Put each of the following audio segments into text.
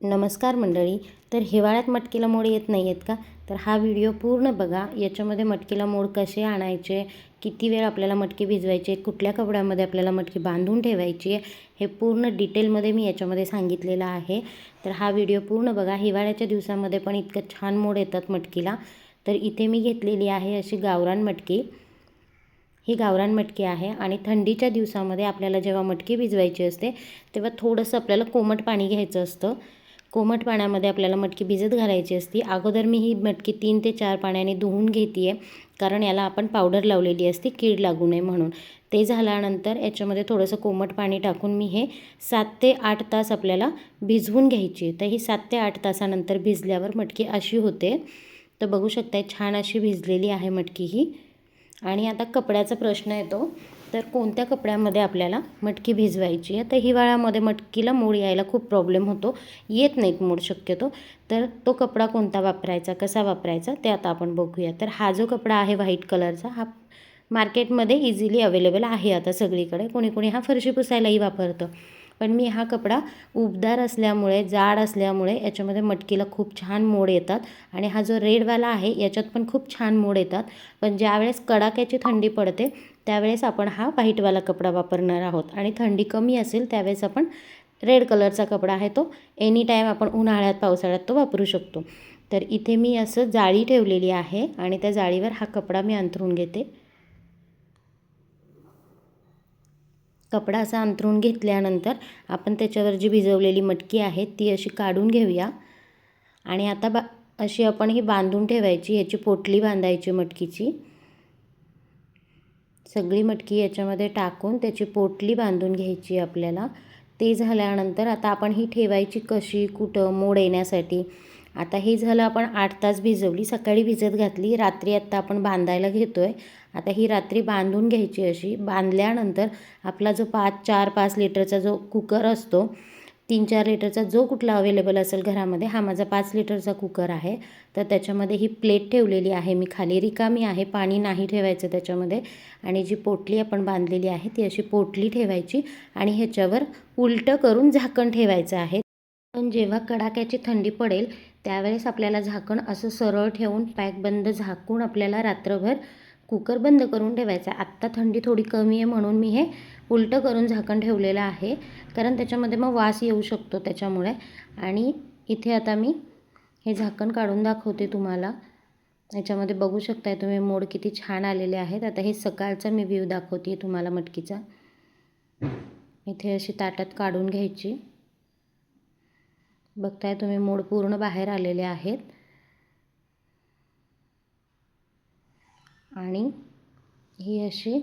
नमस्कार मंडळी. तर हिवाळ्यात मटकीला मोड येत नाही आहेत का? तर हा व्हिडिओ पूर्ण बघा. याच्यामध्ये मटकीला मोड कसे आणायचे? किती वेळ आपल्याला मटकी भिजवायची? आहे कुठल्या कपड्यामध्ये आपल्याला मटकी बांधून ठेवायची? आहे हे पूर्ण डिटेलमध्ये मी याच्यामध्ये सांगितलेलं आहे. तर हा व्हिडिओ पूर्ण बघा. हिवाळ्याच्या दिवसामध्ये पण इतकं छान मोड येतात मटकीला. तर इथे मी घेतलेली आहे अशी गावरान मटकी. ही गावरान मटकी आहे आणि थंडीच्या दिवसामध्ये आपल्याला जेव्हा मटकी भिजवायची असते तेव्हा थोडंसं आपल्याला कोमट पाणी घ्यायचं असतं. कोमट पाण्यामध्ये आपल्याला मटकी भिजत घालायची असती. अगोदर मी ही मटकी तीन ते चार पाण्याने धुवून घेते आहे कारण याला आपण पावडर लावलेली असते कीड लागू नये म्हणून. ते झाल्यानंतर याच्यामध्ये थोडंसं कोमट पाणी टाकून मी हे सात ते आठ तास आपल्याला भिजवून घ्यायची तर ही सात ते आठ तासानंतर भिजल्यावर मटकी अशी होते. तर बघू शकताय छान अशी भिजलेली आहे मटकी ही. आणि आता कपड्याचा प्रश्न येतो. तर कोणत्या कपड्यामध्ये आपल्याला मटकी भिजवायची आहे? तर हिवाळ्यामध्ये मटकीला मूळ यायला खूप प्रॉब्लेम होतो. येत नाहीत मूळ शक्यतो. तर तो कपडा कोणता वापरायचा कसा वापरायचा ते आता आपण बघूया. तर हा जो कपडा आहे व्हाईट कलरचा हा मार्केटमध्ये इझिली अवेलेबल आहे आता सगळीकडे. कोणी कोणी हा फरशी पुसायलाही वापरतं. पण मी हा कपडा उबदार असल्यामुळे जाड असल्यामुळे याच्यामध्ये मटकीला खूप छान मोड येतात. आणि हा जो रेडवाला आहे याच्यात पण खूप छान मोड येतात. पण ज्यावेळेस कडाक्याची थंडी पडते त्यावेळेस आपण हा व्हाईटवाला कपडा वापरणार आहोत. आणि थंडी कमी असेल त्यावेळेस आपण रेड कलरचा कपडा आहे तो एनी टाईम आपण उन्हाळ्यात पावसाळ्यात तो वापरू शकतो. तर इथे मी असं जाळी ठेवलेली आहे आणि त्या जाळीवर हा कपडा मी अंथरून घेते. कपडा असा अंथरून घेतल्यानंतर आपण त्याच्यावर जी भिजवलेली मटकी आहे ती अशी काढून घेऊया. आणि आता बा अशी आपण ही बांधून ठेवायची ह्याची पोटली बांधायची मटकीची. सगळी मटकी याच्यामध्ये टाकून त्याची पोटली बांधून घ्यायची आपल्याला. ते झाल्यानंतर आता आपण ही ठेवायची कशी कुठं मोड येण्यासाठी. आता हे झालं आपण आठ तास भिजवली सकाळी भिजत घातली रात्री आत्ता आपण बांधायला घेतो आहे आता ही रात्री बांधून घ्यायची अशी. बांधल्यानंतर आपला जो पाच चार पाच लिटरचा जो कुकर असतो तीन चार लिटरचा जो कुठला अवेलेबल असेल घरामध्ये हा माझा पाच लिटरचा कुकर आहे. तर त्याच्यामध्ये ही प्लेट ठेवलेली आहे मी खाली. रिकामी आहे पाणी नाही ठेवायचं त्याच्यामध्ये. आणि जी पोटली आपण बांधलेली आहे ती अशी पोटली ठेवायची आणि ह्याच्यावर उलटं करून झाकण ठेवायचं आहे. पण जेव्हा कडाक्याची थंडी पडेल त्यावेळेस आपल्याला झाकण असं सरळ ठेवून पॅक बंद झाकून आपल्याला रात्रभर कुकर बंद करून ठेवायचा. आत्ता थंडी थोडी कमी आहे म्हणून मी हे उलटं करून झाकण ठेवलेलं आहे. कारण त्याच्यामध्ये मग वास येऊ शकतो त्याच्यामुळे. आणि इथे आता मी हे झाकण काढून दाखवते तुम्हाला. याच्यामध्ये बघू शकताय तुम्ही मोड किती छान आलेले आहेत. आता हे सकाळचा मी व्ह्यू दाखवते तुम्हाला मटकीचा. इथे अशी ताटात काढून घ्यायची. बघताय तुम्ही मोड पूर्ण बाहेर आलेले आहेत. आणि ही अशी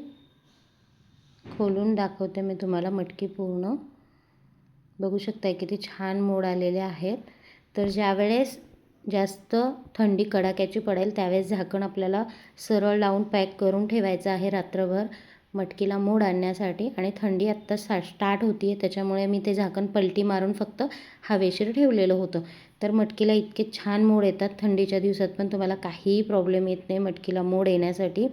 खोलून दाखवते मी तुम्हाला मटकी पूर्ण. बघू शकताय किती छान मोड आलेले आहेत. तर ज्यावेळेस जास्त थंडी कडाक्याची पडेल त्यावेळेस झाकण आपल्याला सरळ लावून पॅक करून ठेवायचं आहे रात्रभर. मटकीला मोड आणण्यासाठी आणि थंडी आत्ता सा स्टार्ट होती आहे त्याच्यामुळे मी ते झाकण पलटी मारून फक्त हवेशीर ठेवलेलं होतं. तर मटकीला इतके छान मोड येतात थंडीच्या दिवसात पण तुम्हाला काहीही प्रॉब्लेम येत नाही मटकीला मोड येण्यासाठी.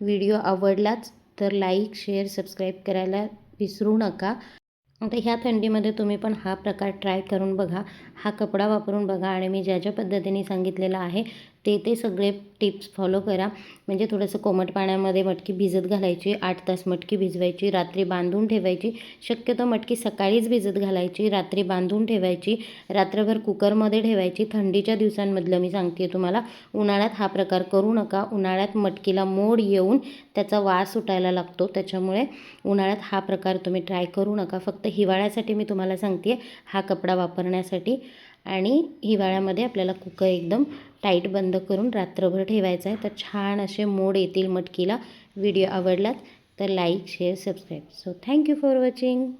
व्हिडिओ आवडलाच तर लाईक शेअर सबस्क्राईब करायला विसरू नका. आता ह्या थंडीमध्ये तुम्ही पण हा प्रकार ट्राय करून बघा. हा कपडा वापरून बघा आणि मी ज्या ज्या पद्धतीने सांगितलेला आहे ते ते सगळे टिप्स फॉलो करा. म्हणजे थोडंसं कोमट पाण्यामध्ये मटकी भिजत घालायची आठ तास मटकी भिजवायची रात्री बांधून ठेवायची. शक्यतो मटकी सकाळीच भिजत घालायची रात्री बांधून ठेवायची. रात्रभर कुकरमध्ये ठेवायची. थंडीच्या दिवसांमधलं मी सांगते तुम्हाला उन्हाळ्यात हा प्रकार करू नका. उन्हाळ्यात मटकीला मोड येऊन त्याचा वास सुटायला लागतो. त्याच्यामुळे उन्हाळ्यात हा प्रकार तुम्ही ट्राय करू नका. फक्त हिवाळ्यासाठी मी तुम्हाला सांगते हा कपडा वापरण्यासाठी. आणि हिवाळ्यामध्ये आपल्याला कुकर एकदम टाईट बंद करून रात्रभर ठेवायचा आहे. तर छान असे मोड येतील मटकीला. व्हिडिओ आवडलात तर like share subscribe so thank you for watching